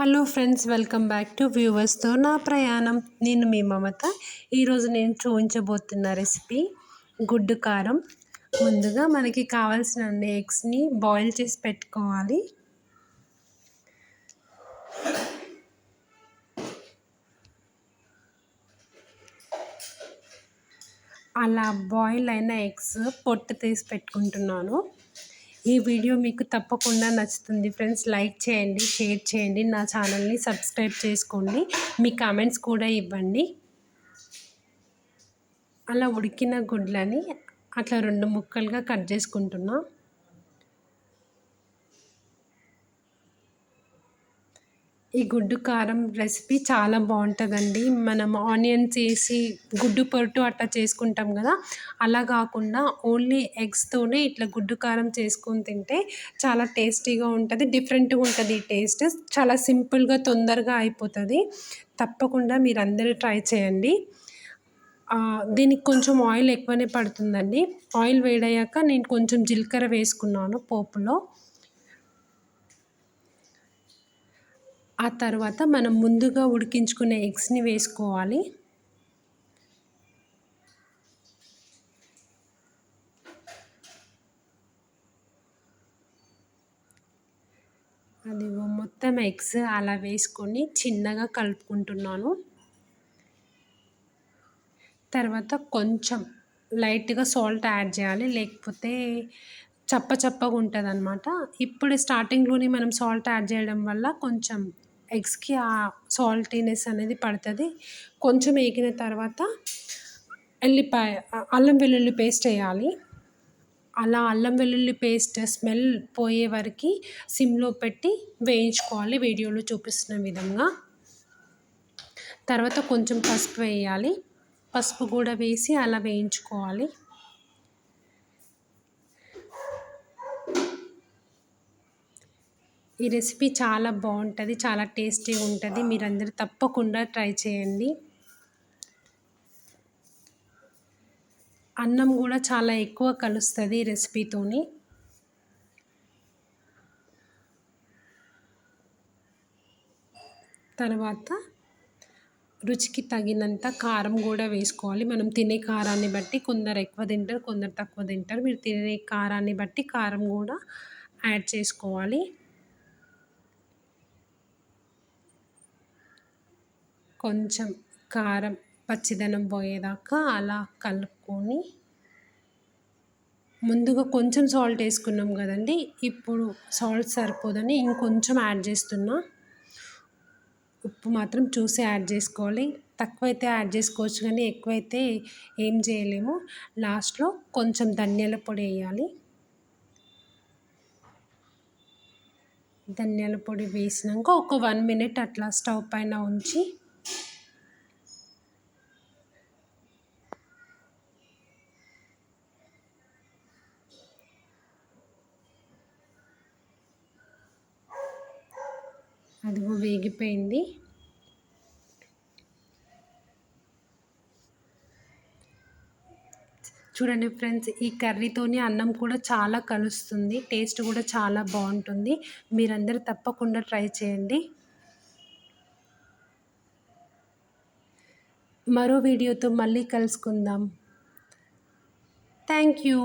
Hello friends welcome back to వ్యూవర్స్తో నా ప్రయాణం. నేను మీ మమత. ఈరోజు నేను చూపించబోతున్న రెసిపీ గుడ్డు కారం. ముందుగా మనకి కావాల్సిన ఎగ్స్ని బాయిల్ చేసి పెట్టుకోవాలి. అలా బాయిల్ అయిన ఎగ్స్ పొట్టు తీసి పెట్టుకుంటున్నాను. ఈ వీడియో మీకు తప్పకుండా నచ్చుతుంది. ఫ్రెండ్స్ లైక్ చేయండి షేర్ చేయండి నా ఛానల్ని సబ్స్క్రైబ్ చేసుకోండి. మీ కామెంట్స్ కూడా ఇవ్వండి. అలా ఉడికిన గుడ్లని అట్లా రెండు ముక్కలుగా కట్ చేసుకుంటున్నాం. ఈ గుడ్డు కారం రెసిపీ చాలా బాగుంటుందండి. మనం ఆనియన్స్ వేసి గుడ్డు పొట్టు అట్లా చేసుకుంటాం కదా అలా కాకుండా ఓన్లీ ఎగ్స్తోనే ఇట్లా గుడ్డు కారం చేసుకొని తింటే చాలా టేస్టీగా ఉంటుంది డిఫరెంట్గా ఉంటుంది ఈ టేస్ట్. చాలా సింపుల్గా తొందరగా అయిపోతుంది. తప్పకుండా మీరు ట్రై చేయండి. దీనికి కొంచెం ఆయిల్ ఎక్కువనే పడుతుందండి. ఆయిల్ వేడయ్యాక నేను కొంచెం జీలకర్ర వేసుకున్నాను పోపులో. ఆ తర్వాత మనం ముందుగా ఉడికించుకునే ఎగ్స్ని వేసుకోవాలి. అది మొత్తం ఎగ్స్ అలా వేసుకొని చిన్నగా కలుపుకుంటున్నాను. తర్వాత కొంచెం లైట్గా సాల్ట్ యాడ్ చేయాలి. లేకపోతే చప్ప చప్పగా ఉంటుంది అనమాట ఇప్పుడు స్టార్టింగ్లోనే మనం సాల్ట్ యాడ్ చేయడం వల్ల కొంచెం ఎగ్స్కి ఆ సాల్టీనెస్ అనేది పడుతుంది. కొంచెం వేగిన తర్వాత ఎల్లిపాయ అల్లం వెల్లుల్లి పేస్ట్ వేయాలి అలా అల్లం వెల్లుల్లి పేస్ట్ స్మెల్ పోయే వరకు సిమ్లో పెట్టి వేయించుకోవాలి. వీడియోలో చూపిస్తున్న విధంగా. తర్వాత కొంచెం పసుపు వేయాలి. పసుపు కూడా వేసి అలా వేయించుకోవాలి. ఈ రెసిపీ చాలా బాగుంటుంది చాలా టేస్టీగా ఉంటుంది. మీరందరూ తప్పకుండా ట్రై చేయండి. అన్నం కూడా చాలా ఎక్కువ కలుస్తుంది ఈ రెసిపీతోని. తర్వాత రుచికి తగినంత కారం కూడా వేసుకోవాలి. మనం తినే కారాన్ని బట్టి కొందరు ఎక్కువ తింటారు కొందరు తక్కువ తింటారు. మీరు తినే కారాన్ని బట్టి కారం కూడా యాడ్ చేసుకోవాలి. కొంచెం కారం పచ్చిదనం పోయేదాకా అలా కలుపుకొని ముందుగా కొంచెం సాల్ట్ వేసుకున్నాం కదండి. ఇప్పుడు సాల్ట్ సరిపోదని ఇంకొంచెం యాడ్ చేస్తున్నా. ఉప్పు మాత్రం చూసి యాడ్ చేసుకోవాలి. తక్కువైతే యాడ్ చేసుకోవచ్చు కానీ ఎక్కువైతే ఏం చేయలేము. లాస్ట్లో కొంచెం ధనియాల పొడి వేయాలి. ధనియాల పొడి వేసినాక ఒక వన్ మినిట్ అట్లా స్టవ్ పైన ఉంచి అదిగో వేగిపోయింది. చూడండి ఫ్రెండ్స్ ఈ కర్రీతోని అన్నం కూడా చాలా కలుస్తుంది టేస్ట్ కూడా చాలా బాగుంటుంది. మీరందరూ తప్పకుండా ట్రై చేయండి. మరో వీడియోతో మళ్ళీ కలుసుకుందాం. Thank you.